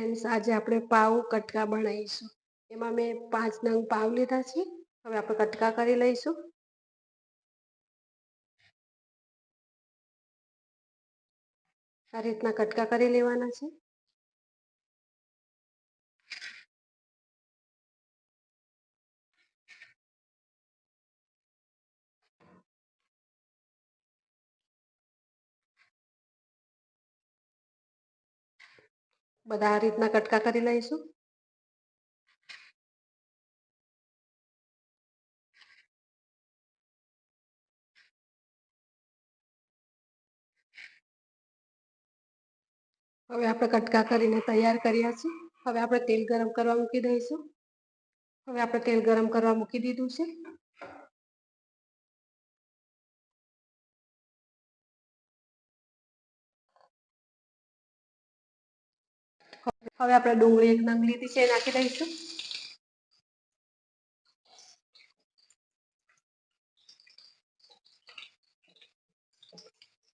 Friends આજે આપણે પાવ કટકા બનાવીશું. એમાં મેં પાંચ નંગ પાવ લીધા છે. હવે આપણે કટકા કરી લઈશું. આ રીતના કટકા કરી લેવાના છે. બધા આ રીતના કટકા કરી લઈશું. હવે આપણે કટકા કરીને તૈયાર કર્યા છે. હવે આપણે તેલ ગરમ કરવા મૂકી દઈશું. હવે આપણે તેલ ગરમ કરવા મૂકી દીધું છે. હવે આપણે ડુંગળી એક નંગ લીધી છે નાખી દઈશું.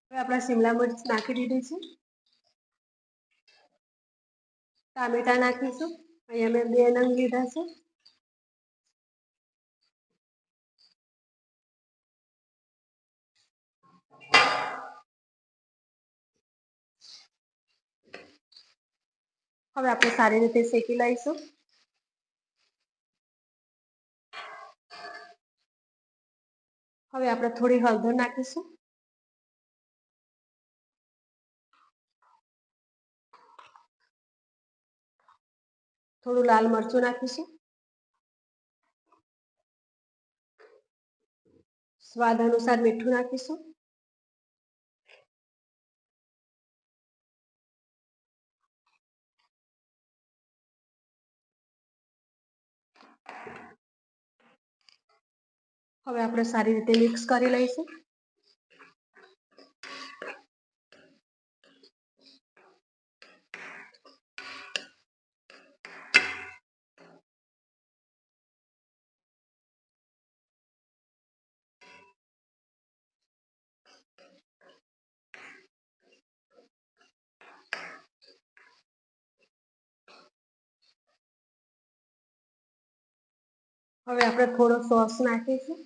હવે આપણે શિમલા મિર્ચ નાખી દીધી છે. ટામેટા નાખીશું. અહીંયા મેં બે નંગ લીધા છે. હવે આપણે સારી રીતે શેકી લઈશું. હવે આપણે થોડી હળદર નાખીશું. થોડું લાલ મરચું નાખીશું. સ્વાદ અનુસાર મીઠું નાખીશું. હવે આપણે સારી રીતે મિક્સ કરી લઈશું. હવે આપણે થોડો સોસ નાખીશું.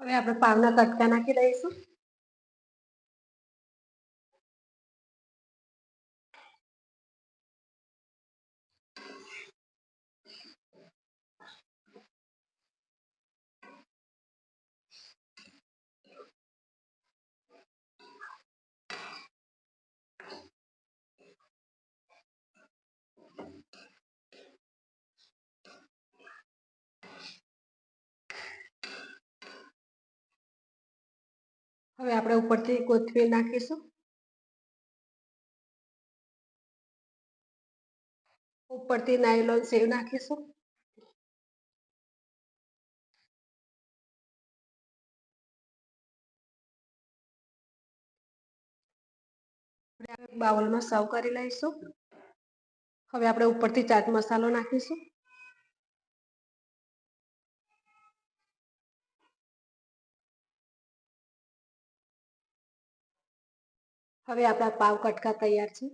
હવે આપણે પાવના કટકા નાખી દઈશું. હવે આપણે ઉપરથી કોથમીર નાખીશું. ઉપરથી નાયલોન સેવ નાખીશું. બાઉલમાં સર્વ કરી લઈશું. હવે આપણે ઉપરથી ચાટ મસાલો નાખીશું. હવે આપણા પાવ કટકા તૈયાર છે.